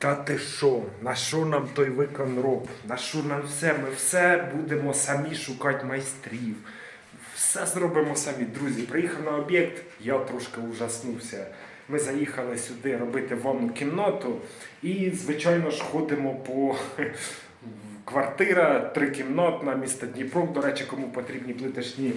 Та ти що? На що нам той виконроб? На що нам все? Ми все будемо самі шукати майстрів. Все зробимо самі. Друзі, приїхав на об'єкт, я трошки ужаснувся. Ми заїхали сюди робити ванну кімнату і, звичайно ж, ходимо по квартира трикімнатна, місто Дніпро. До речі, кому потрібні плиточні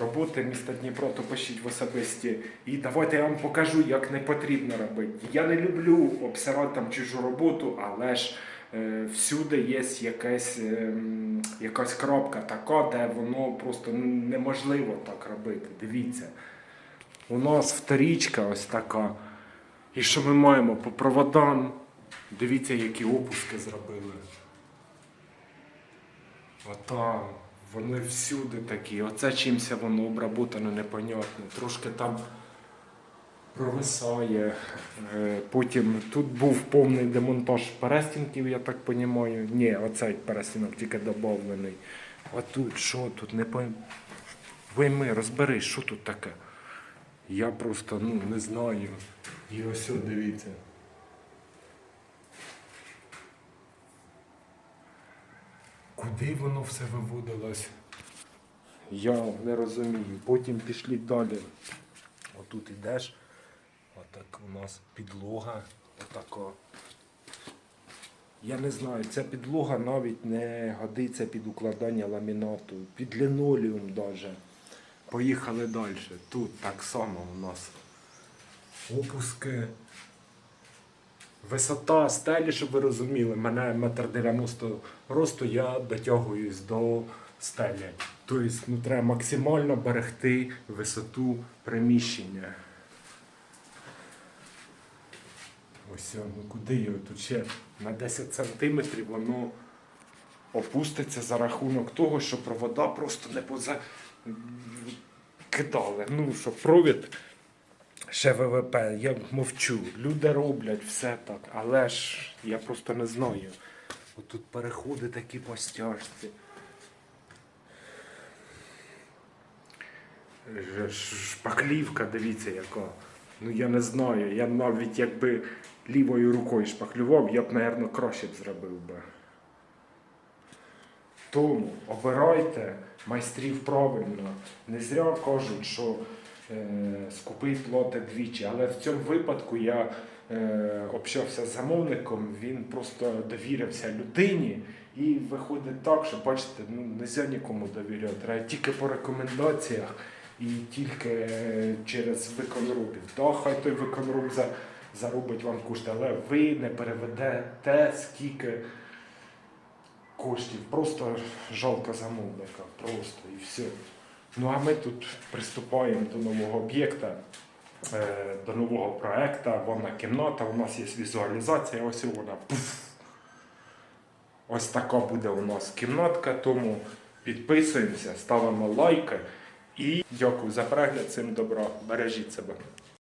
роботи міста Дніпро, то пишіть в особисті. І давайте я вам покажу, як не потрібно робити. Я не люблю обсирати там чужу роботу, але ж е, всюди є якась, ем, якась кропка така, де воно просто неможливо так робити. Дивіться. У нас вторічка ось така. І що ми маємо по проводам? Дивіться, які опуски зробили. Отам. Вони всюди такі. Оце чимся воно обработано непонятно. Трошки там провисає. Е, Потім тут був повний демонтаж перестінків, я так розумію. Ні, оцей перестінок тільки додавлений. А тут що тут? Не пойм... Вийми, розберись, що тут таке. Я просто ну, не знаю. І ось дивіться. Куди воно все виводилось? Я не розумію. Потім пішли далі. Отут ідеш. Отак у нас підлога. Отако. Я не знаю, ця підлога навіть не годиться під укладання ламінату, під лінолеум навіть. Поїхали далі. Тут так само у нас опуски. Висота стелі, щоб ви розуміли, мене метр 90 росту, я дотягуюсь до стелі. Тобто ну, треба максимально берегти висоту приміщення. Ось ну куди його тут ще на 10 сантиметрів воно опуститься за рахунок того, що провода просто не поза кидали. Ну, що провід ще ВВП, я мовчу. Люди роблять все так, але ж я просто не знаю. Отут переходи такі по стяжці. Шпаклівка, дивіться яка. Ну я не знаю. Я навіть якби лівою рукою шпаклював, я б, мабуть, краще б зробив би. Тому обирайте майстрів правильно. Не зря кажуть, що е, скупий плоти двічі. Але в цьому випадку я е, общався з замовником, він просто довірився людині. І виходить так, що бачите, ну не можна нікому довіряти. Треба тільки по рекомендаціях і тільки е, через виконробів. Да, хай той виконроб за, заробить вам кошти, але ви не переведете скільки коштів. Просто жалко замовника. Просто і все. Ну а ми тут приступаємо до нового об'єкта, е, до нового проєкту. Вона кімната, у нас є візуалізація, ось вона. Пуф. Ось така буде у нас кімнатка, тому підписуємося, ставимо лайки і дякую за перегляд. Всім добра. Бережіть себе.